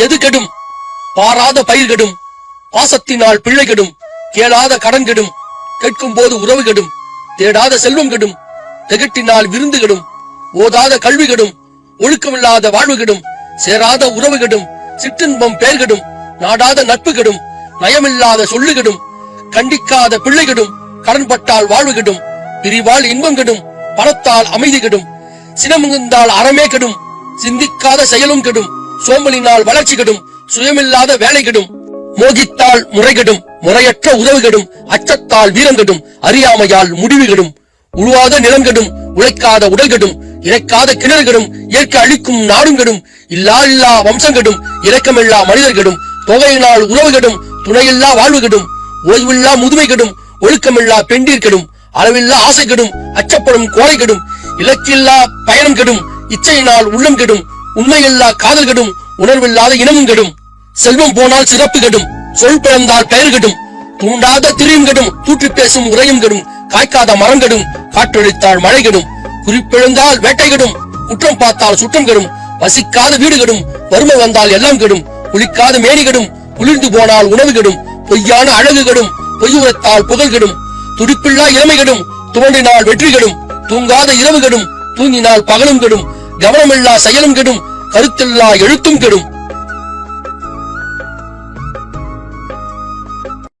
எது கெடும் பாராத பயிர் கெடும் பாசத்தினால் பிள்ளை கெடும் கேளாத கடன் கெடும் கேட்கும் போது உறவு கெடும் தேடாத செல்வம் கெடும் திகட்டினால் விருந்து கெடும் ஓதாத கல்வி கெடும் ஒழுக்கமில்லாத வாழ்வு கெடும் சேராத உறவு கெடும் சிற்றின்பம் பேர் கெடும் நாடாத நட்பு கெடும் நயமில்லாத சொல்லு கெடும் கண்டிக்காத பிள்ளை கெடும் கடன்பட்டால் வாழ்வு கெடும் பிரிவால் இன்பம் கெடும் பணத்தால் அமைதி கெடும் சினமுகுந்தால் அறமே கெடும் சிந்திக்காத செயலும் கெடும். சோம்பலினால் வளர்ச்சி கெடும். சுயமில்லாத வேலை கெடும். மோகித்தால் முறை கெடும். முறையற்ற உதவு கெடும். அச்சத்தால் வீரம் கெடும். அறியாமையால் முடிவு கெடும். உழுவாத நிலம் கெடும். உழைக்காத உடல் கெடும். இறைக்காத கிணறு கெடும். இயற்கை அழிக்கும் நாடும் கெடும். இல்லா இல்லா வம்சம் கெடும். இரக்கமில்லா மனிதர் கெடும். தொகையினால் உறவு கெடும். துணையில்லா வாழ்வு கெடும். ஓய்வில்லா முதுமை கெடும். ஒழுக்கமில்லா பெண்டீர் கெடும். அளவில்லா ஆசை கெடும். அச்சப்படும் கோலை கெடும். இலக்கில்லா பயணம் கெடும். இச்சையினால் உள்ளம் கெடும் உண்மையில்லா காதல் கெடும் உணர்வில்லாத இனமும் கெடும். செல்வம் போனால் சிறப்பு கெடும் சொல் பிறந்தால் பெயர் கெடும். தூண்டாத திரியும் கெடும் தூற்றி பேசும் உரையும் கெடும். காய்க்காத மரம் கெடும் காற்றொழித்தால் மழை கெடும். குறிப்பிழந்தால் வேட்டை கெடும் குற்றம் பார்த்தால் சுற்றம் கெடும். வசிக்காத வீடு கெடும் வறுமை வந்தால் எல்லாம் கெடும். குளிக்காத மேனி கெடும் குளிர்ந்து போனால் உணவு கெடும். பொய்யான அழகு கெடும் பொய் உரத்தால் புகழ் கெடும். துடிப்பில்லா இளமை கெடும் தோன்றினால் வெற்றி கெடும். தூங்காத இரவு கெடும் தூங்கினால் பகலும் கெடும். கவனமில்லா செயலும் கெடும் கருத்தில்லா எழுத்தும் கெடும்.